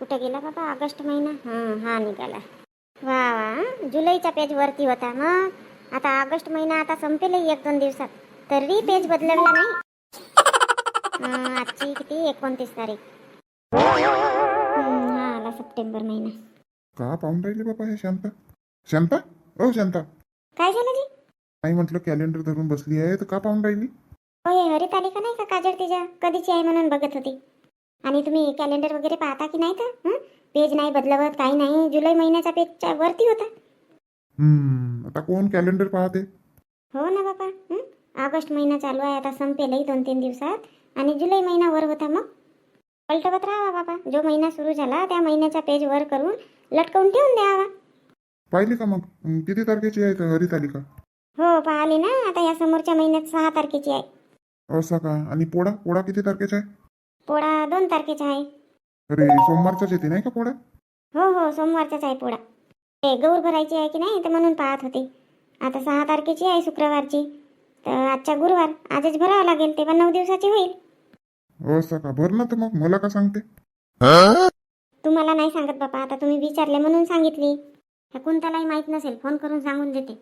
कुठे गेला बाबा? ऑगस्ट महिना? हां हा निघाला. वा वा जुलैचा पेज वरती होता. मग? आता ऑगस्ट महिना आता संपेलही एक दोन दिवसात. तरी पेज बदलवला नाही. आजची किती? एकोणतीस तारीख. हा आला सप्टेंबर महिना. का पाहून राहिले बाबा हे शांता? शांता? ओ शांता. काय झालं जी? नाही म्हटलं कॅलेंडर धरून बसली आहे तर का पाहून राहिली? होय हरित आली का नाही का काजळ तिच्या? कधीची आहे म्हणून बघत होती? आणि तुम्ही कॅलेंडर वगैरे पाहता की नाही तर? पेज नाही बदलवत काही नाही. जुलै महिन्याचा पेजच्या वरती होता. हम्म आता कोण कॅलेंडर पाहते? हो ना बाबा? ऑगस्ट महिना चालू आहे आता संपेलही दोन तीन दिवसात. आणि जुलै महिना वर होता मग. पलटवत राहावा बाबा जो महिना सुरू झाला त्या महिन्याचा पेज वर करून लटकवून ठेवून द्यावा. पाहिली का मग? किती तारखेची आहे हरितालिका हो पाहिली ना. आता या समोरच्या महिन्यात सहा तारखेची आहे. असा का? आणि पोळा? पोळा किती तारखेचा आहे? पोळा दोन तारखेचा आहे. अरे सोमवारचाच येते नाही का पोळा? हो हो सोमवारचाच आहे पोळा. ते गौर भरायची आहे की नाही तर म्हणून पाहत होते. आता सहा तारखेची आहे शुक्रवारची. तर आजच्या गुरुवार आजच भरावं लागेल तेव्हा नऊ दिवसाची होईल. असं का भर ना तर मग मला का सांगते? तुम्हाला नाही सांगत बापा आता तुम्ही विचारले म्हणून सांगितली. हे कुंतालाही माहीत नसेल फोन करून सांगून देते.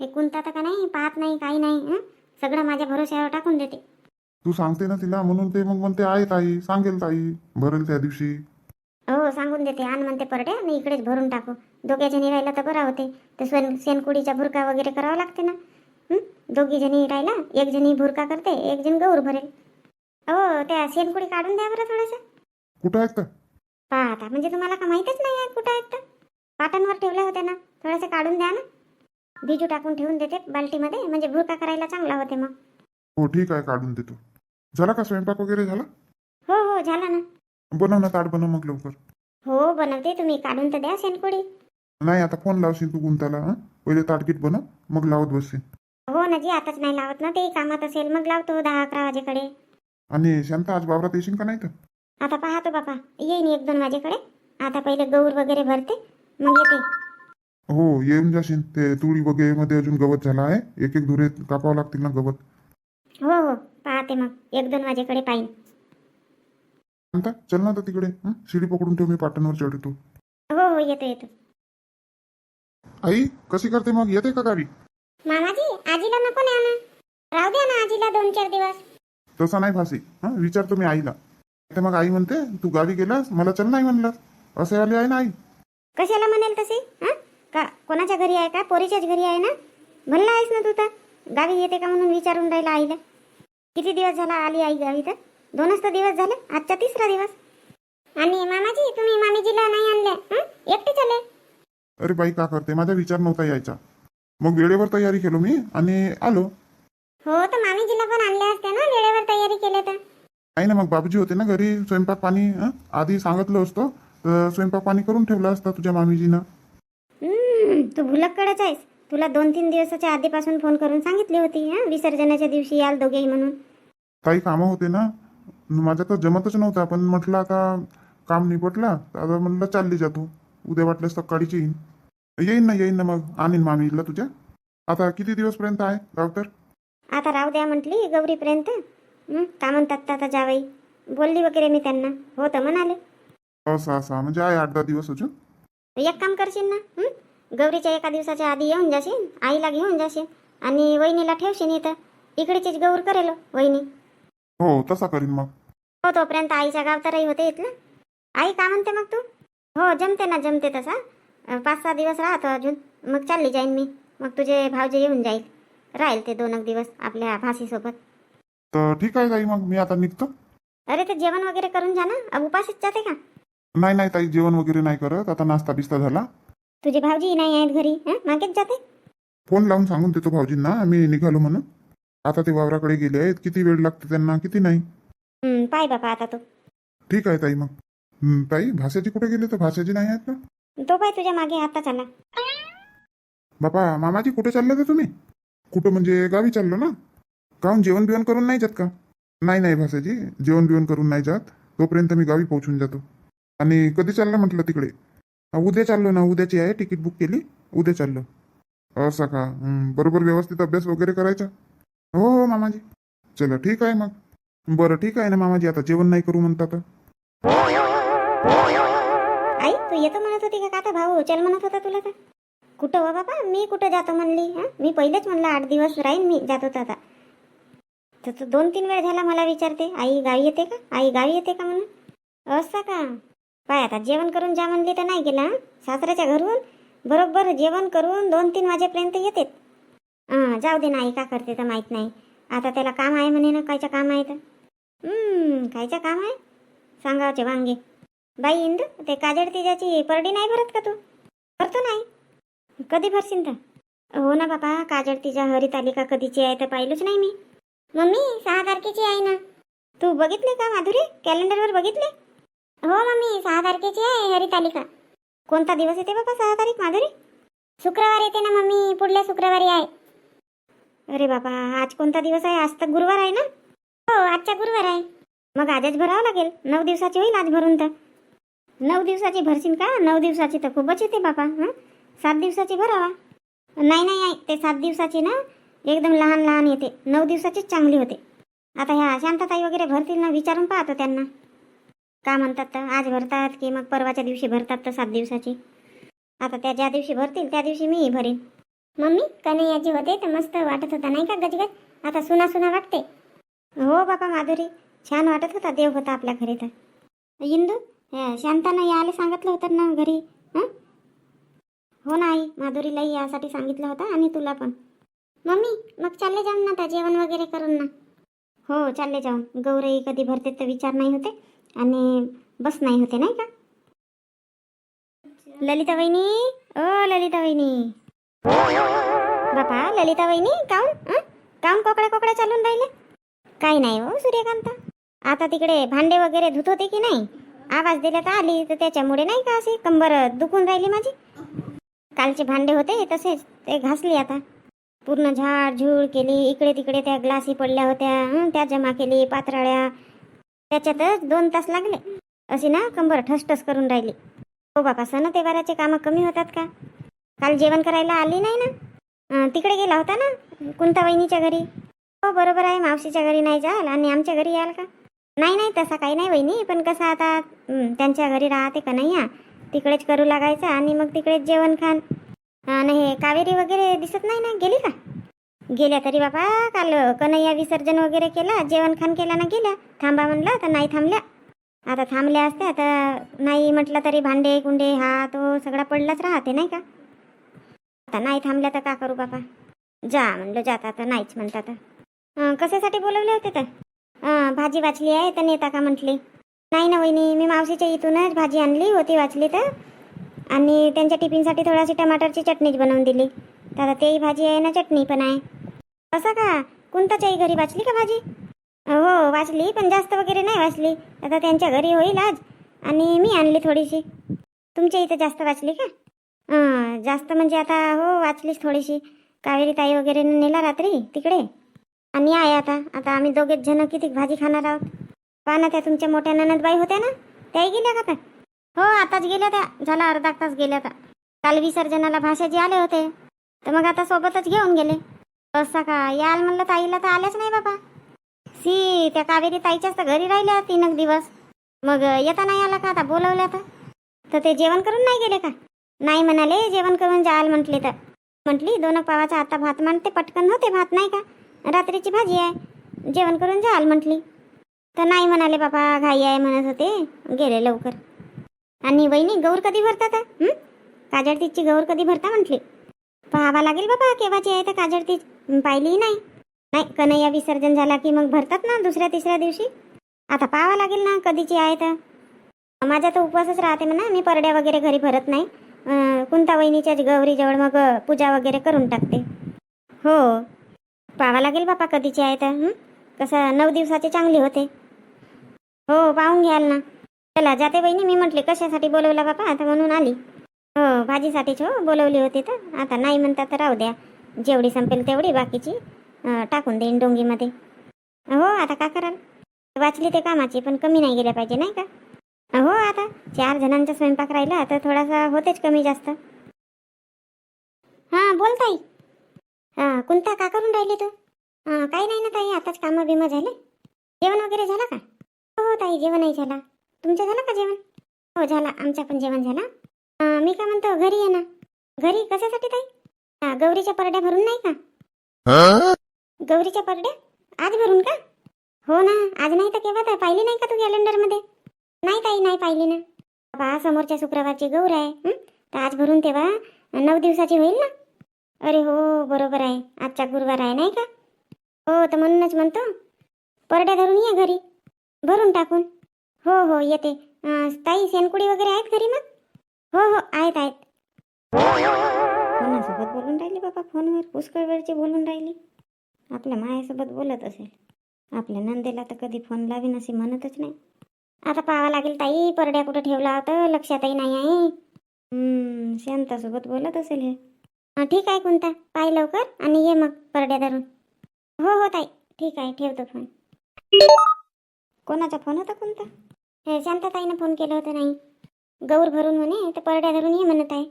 हे कुंता तर का नाही पाहत नाही काही नाही हं? सगळं माझ्या भरोश्यावर टाकून देते. तू सांगते ना तिला म्हणून ते मग म्हणते आहे ताई सांगेल ताई भरेल त्या दिवशी. हो सांगून देते आण म्हणते परडे आणि इकडेच भरून टाकू. दोघ्या जणी राहिला तर बरा होते. तर स्वयं शेणकुडीचा भुरका वगैरे करावा लागते ना? हं? दोघी जणी राहिला एक जणी भुरका करते एक जण गौर भरेल. हो त्या शेणकुडी काढून द्या बरं थोडंसं. कुठं आहेत का पहा आता म्हणजे तुम्हाला का माहीतच नाही आहे कुठं आहेत तर पाटांवर ठेवले होते ना? थोडंसं काढून द्या ना. बिजू टाकून ठेवून देते बाल्टीमध्ये म्हणजे भुरका करायला चांगला होते मग. हो ठीक आहे काढून देतो. झाला का स्वयंपाक वगैरे झाला? हो हो झाला ना. बनव ना ताट बनव मग लवकर. हो बनवते तुम्ही. काढून तर द्या शेणकुडी. नाही आता फोन लावशील तू गुंताला हं? पहिले ताटगीट बनव मग लावत बसशील. हो ना जी आताच नाही लावत ना तेही कामात असेल. मग लावतो दहा अकरा वाजेकडे. आणि शांता आज वावरात येशील का नाही तर? आता पाहतो बापा. येईन एक दोन वाजेकडे. आता पहिले गौर वगैरे भरते मग येते. हो येऊन जाशील. ते तुळी वगैरे मध्ये अजून गवत झाला आहे. एक एक धुरे कापावं लागतील ना गवत? हो हो. पाहते मग. एक दोन वाजेकडे पाहिन. शांता चल ना तिकडे. हं? शिडी पकडून ठेव मी पाटणवर चढतो. हो हो येतो येतो. आई कशी करते मग? येते का गावी? मामाजी आजीला नको ना. राहू द्या ना आजीला दोन चार दिवस. तसा नाही फासी हा? विचारतो मी आईला. तर मग आई म्हणते तू गावी गेलास? मला चल नाही म्हणलं. असे आले आहे ना आई. कशाला म्हणाल तसे? हा? का कोणाच्या घरी आहे का? पोरीच्याच घरी आहे ना? म्हणला आहेस ना तू तर. गावी येते का म्हणून विचारून राहिला आईला? किती दिवस झाला आली आई गावी तर? दोनच तर दिवस झाले. आजचा तिसरा दिवस. आणि मामाजी तुम्ही मामीजीला नाही आणले हं? एकटे चाले अरे बाई का करते? माझा विचार नव्हता यायचा. मग वेळेवर तयारी केलो मी आणि आलो. हो तर मामीजीला पण आणले असते ना वेळेवर तयारी केले तर. नाही ना मग बाबूजी होते ना घरी स्वयंपाक पाणी हं? आधी सांगितलं असतं तर स्वयंपाक पाणी करून ठेवलं असतं तुझ्या मामीजीनं. तू भुलक्कडच आहेस. तुला दोन तीन दिवसाच्या आधीपासून फोन करून सांगितली होती हा? विसर्जनाच्या दिवशी याल दोघेही म्हणून. काही कामं होते ना? माझ्या तर जमतच नव्हतं. पण म्हटलं आता काम निपटला. तर आता म्हणलं चालली जातो उद्या वाटलं सकाळीच येईन. येईन ना येईन ना मग. आणीन मामीला तुझ्या. आता किती दिवसपर्यंत आहे तर आता राहू द्या म्हटली गौरीपर्यंत. हं, का म्हणतात आता जावई? बोलली वगैरे मी त्यांना. हो तर म्हणाले. असं असं. म्हणजे आहे आठ दहा दिवस अजून? एक काम करशील ना? हं? गौरीच्या एका दिवसाच्या आधी येऊन जाशील आईला घेऊन जाशील आणि वहिनीला ठेवशील इथं. इकडेचीच गौर करेल वहिनी. हो तसा करीन मग. हो तोपर्यंत आईच्या गाव तरही होते इथलं. आई का म्हणते मग तू? हो जमते ना जमते तसा पाच सहा दिवस राहतो अजून. मग चालली जाईन मी. मग तुझे भावजे येऊन जाईल. राहील ते दोन एक दिवस आपल्या भाषेसोबत तर ठीक आहे ताई मग मी आता निघतो. अरे ते जेवण वगैरे करून जा ना. उपाशीच जाते का? नाही नाही ताई जेवण वगैरे नाही करत. आता नाश्ता बिस्ता झाला. तुझे भावजी नाही आहेत घरी हं? मागेच जाते. फोन लावून सांगून देतो भाऊजींना आम्ही निघालो म्हणून. आता ते वावराकडे गेले आहेत किती वेळ लागते त्यांना किती नाही. हं, पाय बापा आता तू. ठीक आहे ताई मग. हं, ताई भाषाजी कुठे गेले तर भाषाजी नाही आहेत ना तो पाय तुझ्या मागे आता चाला बापा मामाजी कुठे चालले तर तुम्ही? कुठं म्हणजे गावी चाललो ना? काहून जेवण बिवण करून नाही जात का? नाही नाही भासाजी जेवण बिवण करून नाही जात. तोपर्यंत मी गावी पोहोचून जातो. आणि कधी चाललं म्हटलं तिकडे? उद्या चाललो ना उद्याची आहे तिकीट बुक केली. उद्या चाललो. असं का? बरोबर व्यवस्थित अभ्यास वगैरे करायचा? हो हो मामाजी. चला ठीक आहे मग. बरं ठीक आहे ना मामाजी. आता जेवण नाही करू म्हणता तर येतो म्हणत होती का? आता भाऊ चल म्हणत होता तुला का कुठं वा बाबा? मी कुठं जातो म्हणली? हां? मी पहिलेच म्हणलं आठ दिवस राहीन मी जात होता आता. तर तू दोन तीन वेळ झाला मला विचारते. आई गावी येते का? आई गावी येते का म्हणून? असं का? पाय आता जेवण करून जा म्हणली तर नाही गेला सासऱ्याच्या घरून? बरोबर जेवण करून दोन तीन वाजेपर्यंत येते हां जाऊ दे नाही का करते तर माहीत नाही. आता त्याला काम आहे म्हणे ना कायचं काम आहे तर? कायचं काम आहे? सांगावचे वांगे बाई इंदू ते काजळ तिच्याची परडी नाही भरत का तू? भरतो नाही. कधी भरशील तर? हो ना बाबा काजळ तिच्या हरितालिका कधीची आहे तर पाहिलंच नाही मी. मम्मी सहा तारखेची आहे ना. तू बघितले का माधुरी? कॅलेंडरवर बघितले? हो मम्मी सहा तारखेची आहे हरितालिका. कोणता दिवस येते बाबा सहा तारीख माधुरी? शुक्रवार येते ना मम्मी पुढल्या शुक्रवारी आहे. अरे बाबा आज कोणता दिवस आहे? आज तर गुरुवार आहे ना? हो आजचा गुरुवार आहे. मग आजच भरावं लागेल. नऊ दिवसाची होईल आज भरून तर. नऊ दिवसाची भरशील का? नऊ दिवसाची तर खूपच येते बाबा हां? सात दिवसाची भरावा. नाही नाही नाही ते सात दिवसाची ना एकदम लहान लहान येते. नऊ दिवसाचीच चांगली होते. आता ह्या शांतताई वगैरे भरतील ना विचारून पाहतो त्यांना. का म्हणतात तर आज भरतात की मग परवाच्या दिवशी भरतात तर सात दिवसाची. आता त्या ज्या दिवशी भरतील त्या दिवशी मी भरेन. मम्मी कन्हैयाजी होते तर मस्त वाटत होता नाही का गजगज? आता सुना सुना वाटते. हो बाबा माधुरी छान वाटत होता देव होता आपल्या घरी तर. इंदू ह्या शांतानं यायला सांगितलं होतं ना घरी हो? ना आई माधुरीलाही यासाठी सांगितलं होतं आणि तुला पण. मम्मी मग चालले जाऊन ना आता जेवण वगैरे करून ना? हो चालले जाऊन. गौरई कधी भरते तर विचार नाही होते. आणि बस नाही होते नाही का? ललिता वहिनी ओ ललिता वहिनी बापा ललिता वहिनी काऊन काम काऊन कोकड्या कोकड्या चालून राहिले. काही नाही हो सूर्यकांता. आता तिकडे भांडे वगैरे धुत होते की नाही? आवाज दिला तर आली तर त्याच्यामुळे नाही का अशी कंबर दुखून राहिली माझी? कालचे भांडे होते तसेच ते घासली आता. पूर्ण झाड झुळ केली इकडे तिकडे त्या ग्लासी पडल्या होत्या त्या जमा केली पात्राळ्या त्याच्यातच दोन तास लागले. अशी ना कंबर ठसठस करून राहिली. हो बापा सण तेवाराचे कामं कमी होतात का? काल जेवण करायला आली नाही ना? तिकडे गेला होता ना कुंता वहिनीच्या घरी? हो बरोबर आहे मावशीच्या घरी नाही जाल आणि आमच्या घरी याल का? नाही नाही तसा काही नाही वहिनी पण कसं आता त्यांच्या घरी राहते का नाही या तिकडेच करू लागायचं आणि मग तिकडेच जेवण खान. आणि हे कावेरी वगैरे दिसत नाही ना? गेली का? गेल्या तरी बाबा काल कन्हैया विसर्जन वगैरे केला जेवण खान केला ना गेल्या. थांबा म्हणलं तर नाही थांबल्या. आता थांबल्या असत्या तर नाही म्हटलं तरी भांडे कुंडे हा तो हो, सगळा पडलाच राहते नाही का? आता नाही थांबल्या तर का करू बाबा? जा म्हणलं जाता तर नाहीच म्हणतात तर कशासाठी बोलवले होते तर? भाजी वाचली आहे तर नेता का म्हटली? नाही ना वहिनी मी मावशीच्या इथूनच भाजी आणली होती वाचली तर. आणि त्यांच्या टिफिनसाठी थोडीशी टमाटरची चटणीच बनवून दिली. तर आता तेही भाजी आहे ना चटणी पण आहे. असं का? कोणताच्याही घरी वाचली का भाजी? हो वाचली पण जास्त वगैरे नाही वाचली. आता त्यांच्या घरी होईल आज. आणि मी आणली थोडीशी. तुमच्या इथं जास्त वाचली का? हां जास्त म्हणजे आता हो वाचलीच थोडीशी. कावेरी ताई वगैरे नेला रात्री तिकडे. आणि आहे आता. आता आम्ही दोघेच जण किती भाजी खाणार आहोत? पहा ना त्या तुमच्या मोठ्या ननदबाई होत्या ना? त्याही गेल्या का त्या हो आताच गेल्या त्या. झाला अर्धा तास गेल्या त्या काल विसर्जनाला भाषाजी आले होते. तर मग आता सोबतच घेऊन गेले. असं का? याल म्हणलं ताईला तर आल्याच नाही बाबा. सी त्या कावेरी ताईच्याच तर घरी राहिल्या तीन एक दिवस. मग येता नाही आला का आता? बोलवल्या तर तर ते जेवण करून नाही गेले का? नाही म्हणाले जेवण करून जाल म्हटले तर. म्हटली दोन पावाचा आता भात मांडते पटकन होते भात नाही का? रात्रीची भाजी आहे. जेवण करून जाल म्हटली. तर नाही म्हणाले बाबा घाई आहे म्हणत होते. गेले लवकर. आणि वहिनी गौर कधी भरतात हं? काजळतीची गौर कधी भरता म्हटली? पाहावा लागेल बाबा केव्हाची आहे तर काजळतीच पाहिली नाही. नाही कन्हैया विसर्जन झाला की मग भरतात ना दुसऱ्या तिसऱ्या दिवशी? आता पाहावा लागेल ना कधीची आहे तर. माझा तर उपवासच राहते म्हणा मी परड्या वगैरे घरी भरत नाही. कोणता कुंता वहिनीच्या गौरीजवळ मग पूजा वगैरे करून टाकते. हो. पाहावा लागेल बापा कधीची आहे तर कसं नऊ दिवसाची चांगली होते. हो पाहून घ्याल ना. चला जाते बहिणी मी म्हटले कशासाठी बोलवला बापा? आता म्हणून आली. हो भाजीसाठीच हो बोलवली होती तर. आता नाही म्हणता तर राहू द्या. जेवढी संपेल तेवढी बाकीची टाकून देईन डोंगीमध्ये. हो आता का कराल? वाचली ते कामाची पण कमी नाही गेल्या पाहिजे नाही का? हो आता चार जणांचा स्वयंपाक राहिला तर थोडासा होतेच कमी जास्त. हां बोल ताई. हां कोणता का करून राहिली तू? हां काही नाही ना ताई आताच कामं बिमं झाले. जेवण वगैरे झालं का? हो, हो ताई जेवणही झाला. तुमचं झालं का जेवण? हो झाला. आमचं पण जेवण झालं. मी काय म्हणतो घरी ये ना. घरी? कशासाठी ताई? हा, गौरीच्या परड्या भरून नाही का? गौरीच्या परड्या? आज भरून का? हो ना आज नाही तर केव्हा तर? पाहिली नाही का तू कॅलेंडरमध्ये नाही ताई नाही पाहिली ना. बाबा समोरच्या शुक्रवारची गौर आहे हं? तर आज भरून तेव्हा नऊ दिवसाची होईल ना? अरे हो बरोबर आहे. आजचा गुरुवार आहे नाही का? हो तर म्हणूनच म्हणतो. परड्या धरून ये घरी. भरून टाकून. हो हो येते. ताई शेणकुडी वगैरे आहेत घरी मग? हो हो आहेत आहेत. राहिली बाबा फोनवर? पुष्कळ वेळची बोलून राहिली. आपल्या मायासोबत बोलत असेल. आपल्या नंदेला तर कधी फोन लावीन असे म्हणतच नाही. आता पाहावं लागेल ताई परड्या कुठं ठेवला होता? लक्षातही नाही आहे. शांतासोबत बोलत असेल हे. हा, ठीक आहे कोणता पाय लवकर आणि ये मग परड्या धरून. हो हो ताई. ठीक आहे ठेवतो फोन. कोणाचा फोन होता कोणता हे शांताताईनं फोन केलं होतं नाही. गौर भरून म्हणे तर परड्या धरून ये म्हणत आहे.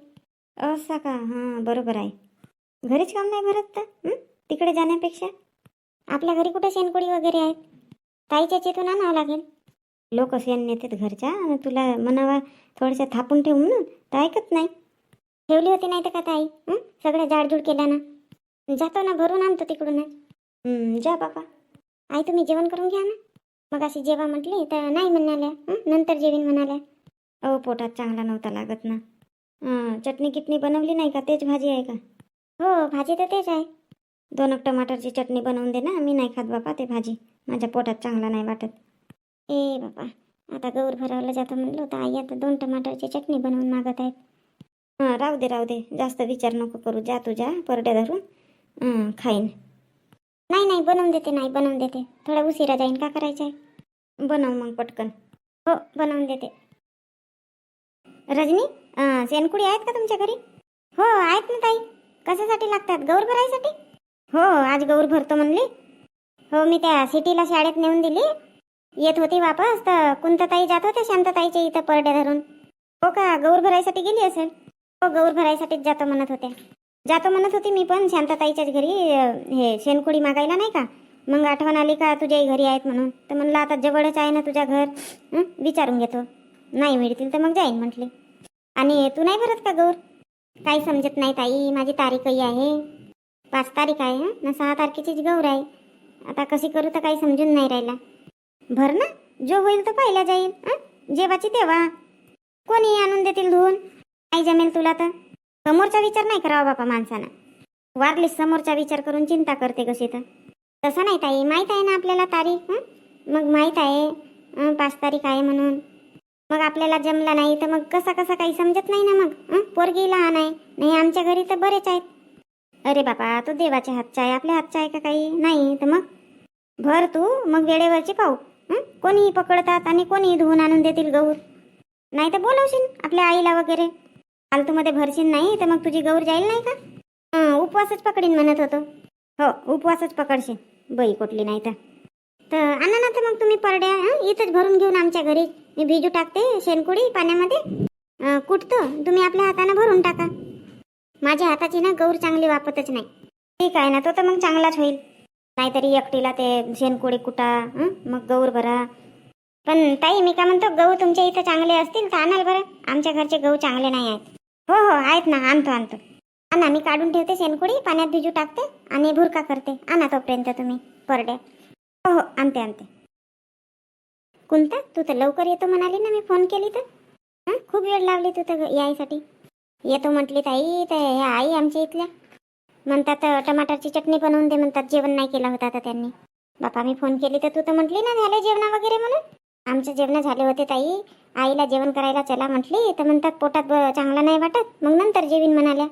असं का? हां बरोबर आहे. घरीच काम नाही भरत तर? तिकडे जाण्यापेक्षा? आपल्या घरी कुठं शेणकोळी वगैरे आहेत? ताईच्या चेतून आणावं लागेल. लोक शेण नेतात घरच्या आणि तुला म्हणावा थोडंसं थापून ठेव म्हणून. तर ऐकत नाही. ठेवली होती नाही तर का ताई? सगळ्या जाडजूड केल्या ना? जातो ना भरून आणतो तिकडूनच. जा बाबा. आई तुम्ही जेवण करून घ्या ना. मग अशी जेवा म्हटली तर नाही म्हणाल्या. नंतर जेवीन म्हणाल्या. अहो पोटात चांगला नव्हता लागत ना. चटणी किटणी बनवली नाही का? तेच भाजी आहे का? हो भाजी तर तेच आहे. दोन टमाटरची चटणी बनवून दे ना. मी नाही खात बापा ते भाजी. माझ्या पोटात चांगला नाही वाटत. ए बापा आता गौर भरावलं जातं म्हणलं तर आई आता दोन टमाटरची चटणी बनवून मागत आहेत. हां राहू दे राहू दे. जास्त विचार नको करू. जा तुझ्या परड्या धरून. खाईन. नाही नाही बनवून देते नाही बनवून देते. थोडा उशिरा जाईन. का करायचं आहे? बनव मग पटकन. हो बनवून देते. रजनी अं, शेणकुडी आहेत का तुमच्या घरी? हो आहेत ना ताई. कशासाठी लागतात? गौर भरायसाठी? हो आज गौर भरतो म्हणली. हो मी त्या सिटीला शाळेत नेऊन दिली. येत होती वापस तर कुंतताई जात होत्या शांतताईच्या इथं परड्या धरून. हो का गौर भरायसाठी गेली असेल? हो गौर भरायसाठीच जातो म्हणत होत्या. जातो म्हणत होती मी पण शांतताईच्याच घरी हे शेणखुडी मागायला नाही का? मग आठवण आली का तुझ्याही घरी आहेत म्हणून. तर म्हणलं आता जवळच आहे ना तुझ्या घर? विचारून घेतो. नाही मिळतील तर मग जाईन म्हटले. आणि तू नाही भरत का गौर? काही समजत नाही ताई माझी तारीखही आहे. पाच तारीख आहे हां? ना सहा तारखेचीच गौर आहे. आता कशी करू तर काही समजून नाही राहिला. भर ना जो होईल तो पाहिला जाईल जेवाची तेव्हा. कोणी आणून देतील धुवून. नाही जमेल तुला तर. समोरचा विचार नाही करावा बापा माणसानं. वारलीस समोरचा विचार करून चिंता करते कशी तर. तसं नाही ताई माहीत आहे ना आपल्याला तारीख हां? मग माहीत आहे पाच तारीख आहे म्हणून. मग आपल्याला जमला नाही तर मग कसा कसा काही समजत नाही ना मग पोरगी लहान आहे नाही आमच्या घरी तर बरेच आहेत. अरे बापा तो देवाच्या हातचा आहे आपल्या हातचा आहे का काही? नाही तर मग? भर तू मग वेळेवरची पाहू कोणीही पकडतात आणि कोणीही धुवून आणून देतील गौर. नाही तर बोलवशील आपल्या आईला वगैरे. फालतूमध्ये भरशील नाही तर मग तुझी गौर जाईल नाही का? उपवासच पकडीन म्हणत होतो. हो उपवासच पकडशील. बई कुठली नाही तर. तर आणा ना तर मग तुम्ही परड्या इथंच भरून घेऊन आमच्या घरी. मी भिजू टाकते शेणकुडी पाण्यामध्ये. कुटतो. तुम्ही आपल्या हाताने भरून टाका. माझ्या हाताची ना गौर चांगली वापतच नाही. ठीक आहे ना तो तर मग चांगलाच होईल. नाहीतरी एकटीला ते शेणकुडी कुटा मग गौर भरा. पण ताई मी का म्हणतो गहू तुमच्या इथं चांगले असतील तर आणाल बरं. आमच्या घरचे गहू चांगले नाही आहेत. हो हो आहेत ना आणतो आणतो. आणा मी काढून ठेवते शेणकुडी पाण्यात भिजू टाकते आणि भुरका करते. आणा तोपर्यंत तुम्ही परड्या. हो हो आणते आणते. कोणता? तू तर लवकर येतो म्हणाली ना मी फोन केली तर. खूप वेळ लावली तू तर यायसाठी. येतो म्हटली ताई तर ह्या आई आमच्या इथल्या. म्हणतात टमाटरची चटणी बनवून दे म्हणतात जेवण नाही केलं होतं आता त्यांनी. बापा मी फोन केली तर तू तर म्हटली ना झाले जेवण वगैरे म्हणून? आमचे जेवण झाले होते ताई. आईला जेवण करायला चला म्हटली तर म्हणतात पोटात चांगला नाही वाटत. मग नंतर जेवीन म्हणाल्या.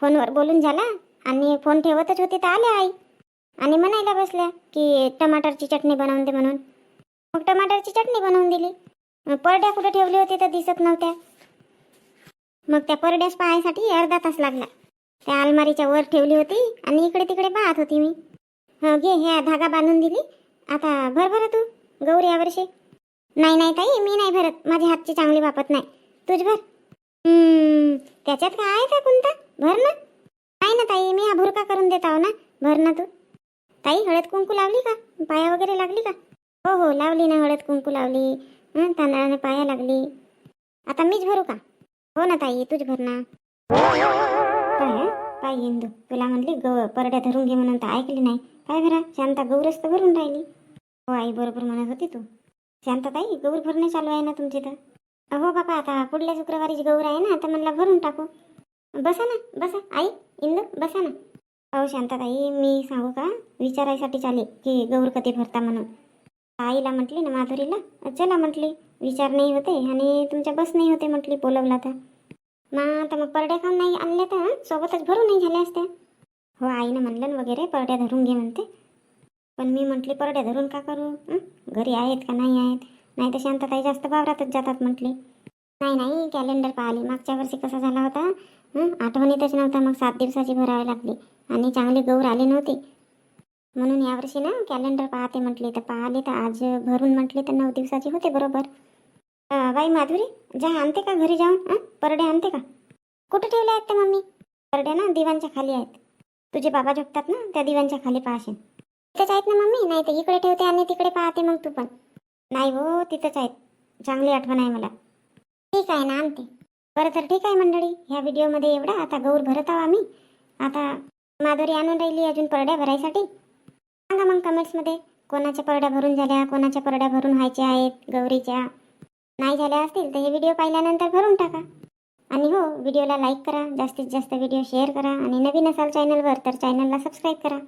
फोनवर बोलून झाला. आणि फोन ठेवतच होती तर आल्या आई. आणि म्हणायला बसल्या की टमाटरची चटणी बनवून दे म्हणून. मग टमाटरची चटणी बनवून दिली. परड्या कुठे ठेवली होती तर दिसत नव्हत्या. मग त्या परड्यास पाहायसाठी अर्धा तास लागला. त्या अलमारीच्या वर ठेवली होती आणि इकडे तिकडे पाहत होती मी. घे ह्या धागा बांधून दिली. आता भर भर तू गौरी यावर्षी नाही नाही ताई मी नाही भरत. माझे हातची चांगली वापत नाही. तुझ भर. त्याच्यात काय आहे का कोणता भर ना. नाही ना ताई मी हा भुरका करून देत आहो ना. भर ना तू. ताई हळद कुंकू लावली का? पाया वगैरे लागली का? हो हो लावली ना हळद कुंकू लावली. तांदळाने पाया लागली. आता मीच भरू का? हो ना ताई तूच भर ना. काय हं? काय इंदू तुला म्हणली गौ परड्या धरून घे म्हणून तर ऐकली नाही. काय भरा? शांता गौरच तर भरून राहिली. हो आई बरोबर म्हणत होती तू. शांताताई गौर भरणे चालू आहे ना तुमची तर? हो बापा आता पुढल्या शुक्रवारीची गौर आहे ना तर म्हणला भरून टाकू. बसा ना बसा. आई इंदू बसा ना. अहो शांताताई मी सांगू का? विचारायसाठी चाले की गौर कधी भरता म्हणून. आईला म्हटली ना माधुरीला. चला म्हटली विचार नाही होते आणि तुमच्या बस नाही होते म्हटली बोलवला तर. मग आता मग परड्या खाऊन नाही आणल्या तर सोबतच भरून नाही झाल्या असत्या. हो आईनं म्हणलं वगैरे परड्या धरून घे म्हणते. पण मी म्हटली परड्या धरून का करू? घरी आहेत का नाही आहेत? नाही तर शांतताई जास्त वावरातच जातात म्हटली. नाही नाही कॅलेंडर पाहिली. मागच्या वर्षी कसा झाला होता? आठवणीतच नव्हता. मग सात दिवसाची भरावी लागली. आणि चांगली गौर आली नव्हती. म्हणून यावर्षी ना कॅलेंडर पाहते म्हटली तर पाहिले तर आज भरून म्हटली तर नऊ दिवसाची होते बरोबर? बाई माधुरी जा आणते का घरी जाऊन? हं? परडे आणते का? कुठे ठेवले आहेत त्या मम्मी? परडे ना दिवांच्या खाली आहेत. तुझे बाबा झोपतात ना त्या दिवांच्या खाली पाहशील. तिथंच आहेत ना मम्मी? नाही तर इकडे ठेवते आणि तिकडे पाहते मग तू पण. नाही हो तिथंच आहेत. चांगली आठवण आहे मला. ठीक आहे ना आणते. बरं तर ठीक आहे मंडळी ह्या व्हिडिओमध्ये एवढा. आता गौर भरत आहो आम्ही. आता माधुरी आणून राहिली अजून परड्या भरायसाठी. सांगा मग कमेंट्समध्ये कोणाच्या परड्या भरून झाल्या कोणाच्या परड्या भरून व्हायच्या आहेत गौरीच्या? नाही झाल्या असतील तर हे व्हिडिओ पाहिल्यानंतर भरून टाका. आणि हो व्हिडिओला लाईक करा जास्तीत जास्त व्हिडिओ शेअर करा आणि नवीन असाल चॅनलवर तर चॅनलला सबस्क्राईब करा.